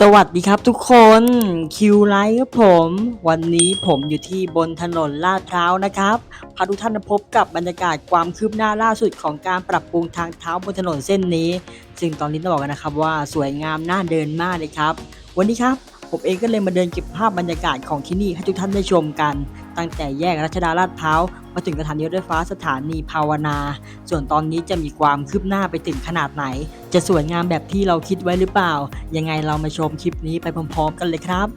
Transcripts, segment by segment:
สวัสดีครับทุกคนคิวไลท์ครับผม วันนี้ผมอยู่ที่บนถนนลาดพร้าวนะครับพาทุกท่านพบกับบรรยากาศความคืบหน้าล่าสุดของการปรับปรุงทางเท้าบนถนนเส้นนี้ ซึ่งตอนนี้ต้องบอกกันนะครับว่าสวยงามน่าเดินมากเลยครับ วันนี้ครับ ผมเองก็เลยมาเดินเก็บภาพบรรยากาศของที่นี่ให้ทุกท่านได้ชมกัน ตั้งแต่แยกรัชดาลาดพร้าวมาถึงสถานีรถไฟฟ้าสถานีภาวนา ส่วนตอนนี้จะมีความคืบหน้าไปถึงขนาดไหน จะสวยงามแบบที่เราคิดไว้หรือเปล่า ยังไงเรามาชมคลิปนี้ไปพร้อมๆ กันเลยครับ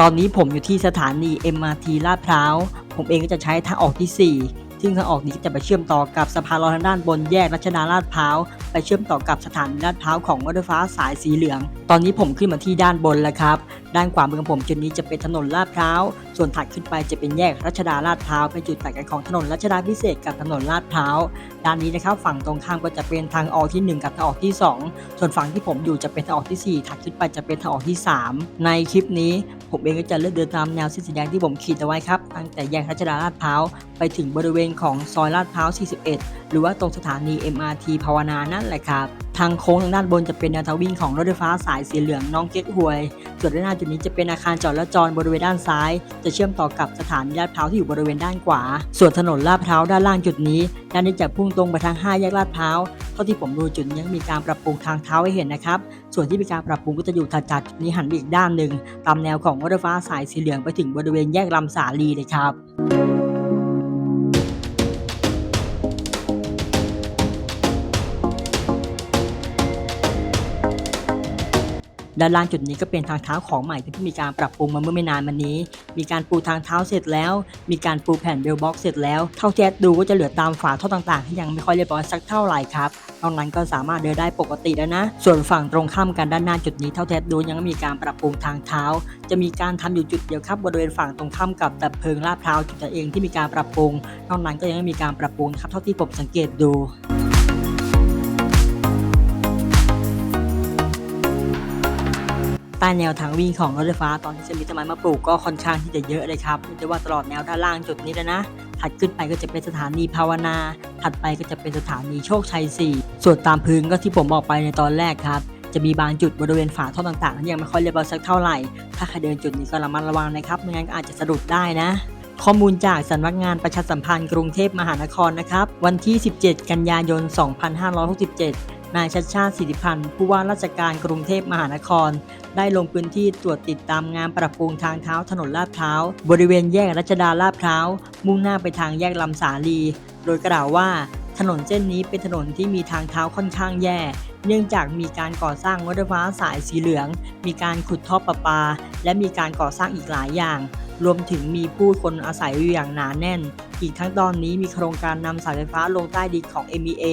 ตอนนี้ผมอยู่ที่สถานี MRT ลาดพร้าว ผมเองก็จะใช้ทางออกที่ 4 ซึ่งทางออกนี้จะไปเชื่อมต่อกับสะพานลอยทางด้านบนแยกรัชดาลาดพร้าว ไปเชื่อมต่อกับสถานีลาดพร้าวของรถไฟฟ้าสายสีเหลือง ตอนนี้ผมขึ้นมาที่ด้านบนแล้วครับ ด้านขวามือของผมจุดนี้จะเป็นถนนลาดพร้าว ส่วนถัดขึ้นไปจะเป็นแยกรัชดาลาดพร้าวเป็นจุดตัดกันของถนนรัชดาพิเศษกับถนนลาดพร้าว ด้านนี้นะครับฝั่งตรงข้ามก็จะเป็นทางออกทีหนึ่1 กับทางออกที่ 2 ส่วนฝั่งที่ผมอยู่จะเป็นทางออกที่ 4 ถัดขึ้นไปจะเป็นทางออกที่ 3 ในคลิปนี้ผมเองก็จะเลือกเดินตามแนวเส้นสีแดงที่ผมขีดเอาไว้ครับตั้งแต่แยกรัชดาลาดพร้าวไปถึงบริเวณของซอยลาดพร้าว 41 รือว่าตรงสถานี MRT ภาวนานั่นแหละครับ ทางโค้งทางด้านบนจะเป็นแนวทางวิ่งของรถไฟฟ้าสายสีเหลืองน้องเก๊กฮวย ส่วนด้านหน้าจุดนี้จะเป็นอาคารจอดและจรบริเวณด้านซ้าย จะเชื่อมต่อกับสถานีลาดพร้าวที่อยู่บริเวณด้านขวา ส่วนถนนลาดพร้าวด้านล่างจุดนี้ ด้านนี้จะพุ่งตรงไปทาง 5 แยกลาดพร้าว เท่าที่ผมดูจุดยังมีการปรับปรุงทางเท้าให้เห็นนะครับ ส่วนที่มีการปรับปรุงก็จะอยู่ถัดจากจุดนี้หันไปอีกด้านหนึ่ง ตามแนวของรถไฟฟ้าสายสีเหลืองไปถึงบริเวณแยกลำสาลีเลยครับ ด้านล่างจุดนี้ก็เป็นทางเท้าของใหม่ที่มีการปรับปรุงมาเมื่อไม่นานมานี้ มีการปูทางเท้าเสร็จแล้ว มีการปูแผ่นเบลบ็อกเสร็จแล้ว เท่าที่แอดดูก็จะเหลือตามฝาท่อต่างๆที่ยังไม่ค่อยเรียบร้อยสักเท่าไหร่ครับนอกนั้นก็สามารถเดินได้ปกติแล้วนะ ส่วนฝั่งตรงข้ามกันด้านหน้าจุดนี้เท่าที่แอดดูยังมีการปรับปรุงทางเท้า จะมีการทำอยู่จุดเดียวครับบริเวณฝั่งตรงข้ามกับดับเพลิงลาดพร้าวจุดเองที่มีการปรับปรุง นอกนั้นก็ยังไม่มีการปรับปรุงครับเท่าที่ผมสังเกตดู ต้แนวทางวิ่งของรถไฟฟ้าตอนที่จะมีต้นไม้มาปลูกก็ค่อนข้างที่จะเยอะเลยครับเรียกว่าตลอดแนวด้านล่างจุดนี้เลยนะ ถัดขึ้นไปก็จะเป็นสถานีภาวนา ถัดไปก็จะเป็นสถานีโชคชัย 4 ส่วนตามพื้นก็ที่ผมบอกไปในตอนแรกครับ จะมีบางจุดบริเวณฝาท่อต่างๆที่ยังไม่ค่อยเรียบร้อยสักเท่าไหร่ ถ้าใครเดินจุดนี้ก็ระมัดระวังนะครับ ไม่งั้นก็อาจจะสะดุดได้นะข้อมูลจากสำนักงานประชาสัมพันธ์กรุงเทพมหานครนะครับ วันที่ 17 กันยายน 2567 นายชัดชาติสิทธิพันธ์ผู้ว่าราชการกรุงเทพมหานคร ได้ลงพื้นที่ตรวจติดตามงานปรับปรุงทางเท้าถนนลาดพร้าวบริเวณแยกรัชดาลาดพร้าวมุ่งหน้าไปทางแยกลำสาลี โดยกล่าวว่า ถนนเส้นนี้เป็นถนนที่มีทางเท้าค่อนข้างแย่ เนื่องจากมีการก่อสร้างรถไฟฟ้าสายสีเหลือง มีการขุดท่อประปา และมีการก่อสร้างอีกหลายอย่าง รวมถึงมีผู้คนอาศัยอยู่อย่างหนาแน่น อีกทั้งตอนนี้มีโครงการนำสายไฟฟ้าลงใต้ดินของ MEA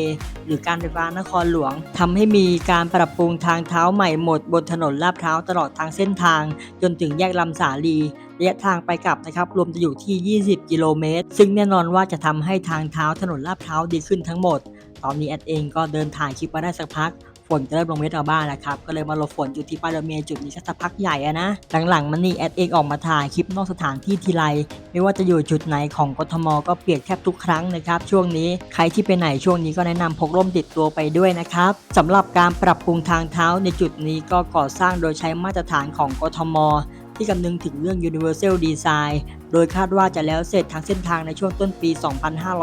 หรือการไฟฟ้านครหลวงทำให้มีการปรับปรุงทางเท้าใหม่หมดบนถนนลาดพร้าวตลอดทางเส้นทาง จนถึงแยกลำสาลีระยะทางไปกลับนะครับรวมจะอยู่ที่ 20 กิโลเมตร ซึ่งแน่นอนว่าจะทำให้ทางเท้าถนนลาดพร้าวดีขึ้นทั้งหมด ตอนนี้แอดเองก็เดินถ่ายคลิปมาได้สักพักฝนจะเริ่มลงเม็ดเอาบ้างแล้วครับ ก็เลยมาหลบฝนอยู่ที่ป้ายรถเมล์จุดนี้สักพักใหญ่อะนะ หลังๆมันนี่แอดเองออกมาถ่ายคลิปนอกสถานที่ทีไร ไม่ว่าจะอยู่จุดไหนของกทมก็เปลี่ยนแทบทุกครั้งนะครับ ช่วงนี้ใครที่ไปไหนช่วงนี้ก็แนะนำพกร่มติดตัวไปด้วยนะครับสำหรับการปรับปรุงทางเท้าในจุดนี้ก็ก่อสร้างโดยใช้มาตรฐานของกทม ที่คำนึงถึงเรื่อง Universal Design โดยคาดว่าจะแล้วเสร็จทั้งเส้นทางในช่วงต้นปี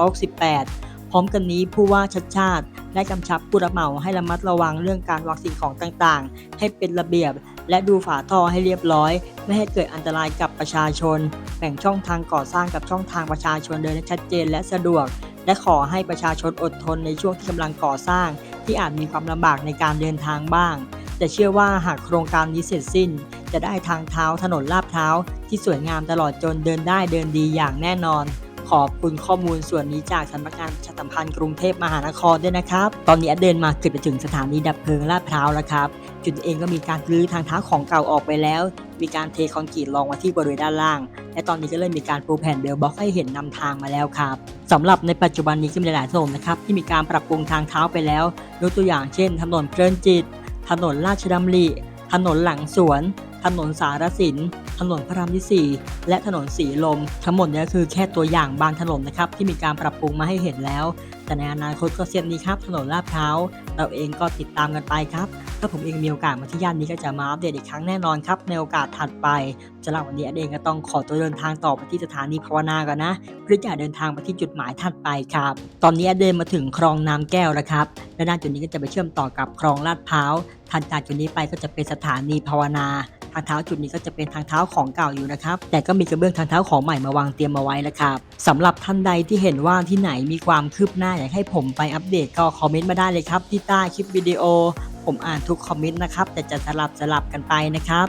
2568 พร้อมกันนี้ผู้ว่าชัดชาติได้กำชับผู้รับเหมาให้ระมัดระวังเรื่องการวางสิ่งของต่างๆ ให้เป็นระเบียบ และดูฝาท่อให้เรียบร้อย ไม่ให้เกิดอันตรายกับประชาชน แบ่งช่องทางก่อสร้างกับช่องทางประชาชนเดินให้ชัดเจนและสะดวก และขอให้ประชาชนอดทนในช่วงที่กำลังก่อสร้าง ที่อาจมีความลำบากในการเดินทางบ้าง แต่เชื่อว่าหากโครงการนี้เสร็จสิ้น จะได้ทางเท้าถนนลาดพร้าที่สวยงามตลอดจนเดินได้เดินดีอย่างแน่นอน ขอบคุณข้อมูลส่วนนี้จากสำนักงานประชาสัมพันธ์กรุงเทพมหานครด้วยนะครับ ตอนนี้เดินมาเกือบจะถึงสถานีดับเพลิงลาดพร้าวแล้วครับ จุดเองก็มีการรื้อทางเท้าของเก่าออกไปแล้ว มีการเทคอนกรีตรองไว้ที่บริเวณด้านล่าง และตอนนี้ก็เริ่มมีการปูแผ่นเบลบ็อกให้เห็นนำทางมาแล้วครับสำหรับในปัจจุบันนี้ก็มีหลายๆถนนนะครับที่มีการปรับปรุงทางเท้าไปแล้วยกตัวอย่างเช่น ถนนเพลินจิต ถนนราชดำริถนนหลังสวน ถนนสารสิน ถนนพระรามที่ 4 และถนนสีลม ทั้งหมดนี้คือแค่ตัวอย่างบางถนนนะครับที่มีการปรับปรุงมาให้เห็นแล้ว แต่ในอนาคตก็เส้นนี้ครับถนนลาดพร้าวเราเองก็ติดตามกันไปครับถ้าผมเองมีโอกาสมาที่ย่านนี้ก็จะมาอัปเดตอีกครั้งแน่นอนครับ ในโอกาสถัดไปสำหรับวันนี้อเดงก็ต้องขอตัวเดินทางต่อไปที่สถานีภาวนาก่อนนะเพื่อจะเดินทางไปที่จุดหมายถัดไปครับ ตอนนี้อเดนมาถึงคลองน้ำแก้วแล้วครับและด้านจุดนี้ก็จะไปเชื่อมต่อกับคลองลาดพร้าวถัดจากจุดนี้ไปก็จะเป็นสถานีภาวนา ทางเท้าจุดนี้ก็จะเป็นทางเท้าของเก่าอยู่นะครับ แต่ก็มีกระเบื้องทางเท้าของใหม่มาวางเตรียมมาไว้แล้วครับสำหรับท่านใดที่เห็นว่าที่ไหนมีความคืบหน้าอยากให้ผมไปอัปเดตก็คอมเมนต์มาได้เลยครับที่ใต้คลิปวิดีโอ ผมอ่านทุกคอมเมนต์นะครับแต่จะสลับสลับกันไปนะครับ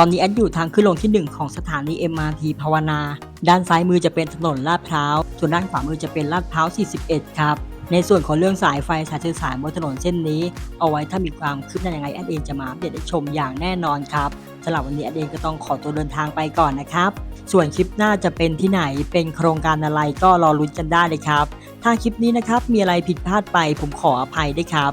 ตอนนี้แอดอยู่ทางขึ้นลงที่ 1 ของสถานี MRT ภาวนา ด้านซ้ายมือจะเป็นถนนลาดพร้าว ส่วนด้านขวามือจะเป็นลาดพร้าว 41 ครับ ในส่วนของเรื่องสายไฟสายสื่อสารบนถนนเส้นนี้ เอาไว้ถ้ามีความคืบหน้ายังไงแอดเองจะมาอัปเดตให้ชมอย่างแน่นอนครับสำหรับวันนี้แอดเองก็ต้องขอตัวเดินทางไปก่อนนะครับส่วนคลิปหน้าจะเป็นที่ไหนเป็นโครงการอะไรก็รอลุ้นกันได้เลยครับ ถ้าคลิปนี้นะครับมีอะไรผิดพลาดไปผมขออภัยด้วยครับ